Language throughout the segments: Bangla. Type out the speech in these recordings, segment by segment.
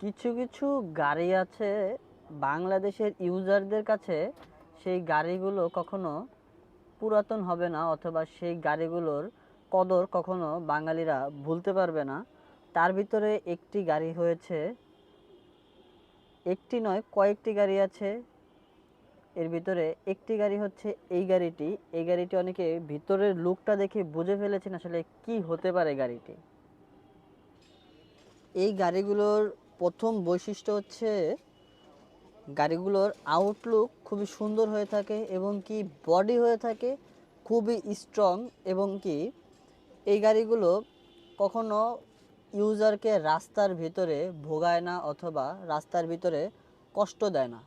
কিছু কিছু গাড়ি আছে বাংলাদেশের ইউজারদের কাছে সেই গাড়িগুলো কখনো পুরাতন হবে না অথবা সেই গাড়িগুলোর কদর কখনো বাঙালিরা ভুলতে পারবে না। তার ভিতরে একটি গাড়ি হয়েছে, একটি নয়, কয়েকটি গাড়ি আছে। এর ভিতরে একটি গাড়ি হচ্ছে এই গাড়িটি। এই গাড়িটি অনেকে ভিতরের লুকটা দেখে বুঝে ফেলেছেন আসলে কি হতে পারে গাড়িটি। এই গাড়িগুলোর প্রথম বৈশিষ্ট্য হচ্ছে গাড়িগুলোর আউটলুক খুবই সুন্দর হয়ে থাকে এবং কি বডি হয়ে থাকে খুবই স্ট্রং এবং কি এই গাড়িগুলো কখনো ইউজারকে রাস্তার ভিতরে ভোগায় না অথবা রাস্তার ভিতরে কষ্ট দেয় না।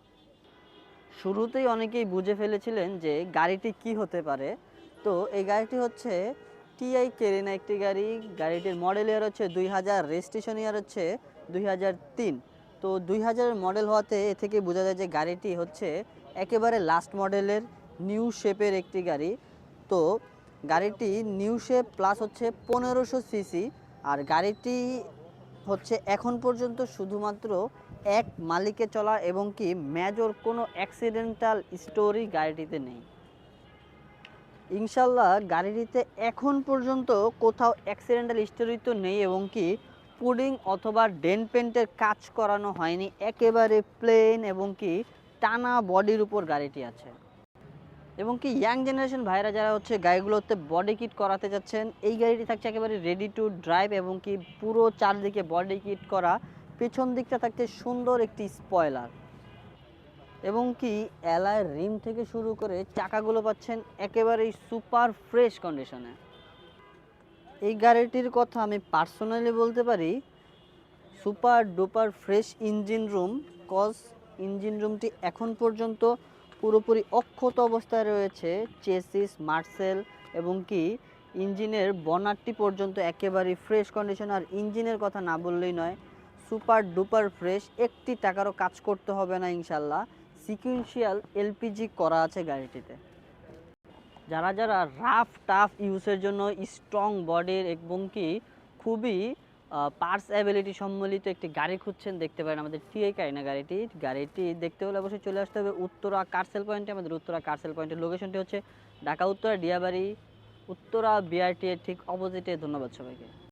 শুরুতেই অনেকেই বুঝে ফেলেছিলেন যে গাড়িটি কি হতে পারে। তো এই গাড়িটি হচ্ছে টিআই কেরিনা একটি গাড়ি, গাড়িটির মডেল ইয়ার হচ্ছে দুই হাজার, রেজিস্ট্রেশন ইয়ার হচ্ছে দুই হাজার তিন। তো দুই হাজার মডেল হওয়াতে এ থেকে বোঝা যায় যে গাড়িটি হচ্ছে একেবারে লাস্ট মডেলের নিউ শেপের একটি গাড়ি। তো গাড়িটি নিউ শেপ প্লাস হচ্ছে পনেরোশো সিসি আর গাড়িটি হচ্ছে এখন পর্যন্ত শুধুমাত্র এক মালিকে চলা এবং কি মেজর কোনো অ্যাক্সিডেন্টাল স্টোরি গাড়িটিতে নেই। ইনশাল্লাহ গাড়িটিতে এখন পর্যন্ত কোথাও অ্যাক্সিডেন্টাল স্টোরি তো নেই এবং কি পুডিং অথবা ডেন পেন্টের কাজ করানো হয়নি। একেবারে প্লেন এবং কি টানা বডির উপর গাড়িটি আছে। এবং কি ইয়াং জেনারেশন ভাইরা যারা হচ্ছে গাড়িগুলোতে বডি কিট করাতে যাচ্ছেন, এই গাড়িটি থাকছে একেবারে রেডি টু ড্রাইভ এবং কি পুরো চারদিকে বডি কিট করা। পেছন দিকটা থাকছে সুন্দর একটি স্পয়লার এবং কি অ্যালায় রিম থেকে শুরু করে চাকাগুলো পাচ্ছেন একেবারেই সুপার ফ্রেশ কন্ডিশনে। এই গাড়িটির কথা আমি পার্সোনালি বলতে পারি, super duper fresh engine room cause engine রুমটি এখন পর্যন্ত পুরোপুরি অক্ষত অবস্থায় রয়েছে, চেসিস, মার্সেল এবং কি ইঞ্জিনের বনারটি পর্যন্ত একেবারেই ফ্রেশ কন্ডিশন। আর ইঞ্জিনের কথা না বললেই নয়, সুপার ডুপার ফ্রেশ একটি টাকারও কাজ করতে হবে না ইনশাল্লাহ। সিকুয়েন্সিয়াল এলপিজি করা আছে গাড়িটিতে। যারা যারা রাফ, টাফ ইউজের জন্য স্ট্রং বডির এবং কি খুবই পার্স অ্যাবিলিটি সম্মিলিত একটি গাড়ি খুঁজছেন, দেখতে পারেন আমাদের টিআই কাইনা গাড়িটি। গাড়িটি দেখতে হলে অবশ্যই চলে আসতে হবে উত্তরা কারসেল পয়েন্টে। আমাদের উত্তরা কারসেল পয়েন্টের লোকেশনটি হচ্ছে ঢাকা, উত্তরা, ডিয়াবাড়ি, উত্তরা বিআরটি এর ঠিক অপোজিটে ধন্যবাদ সবাইকে।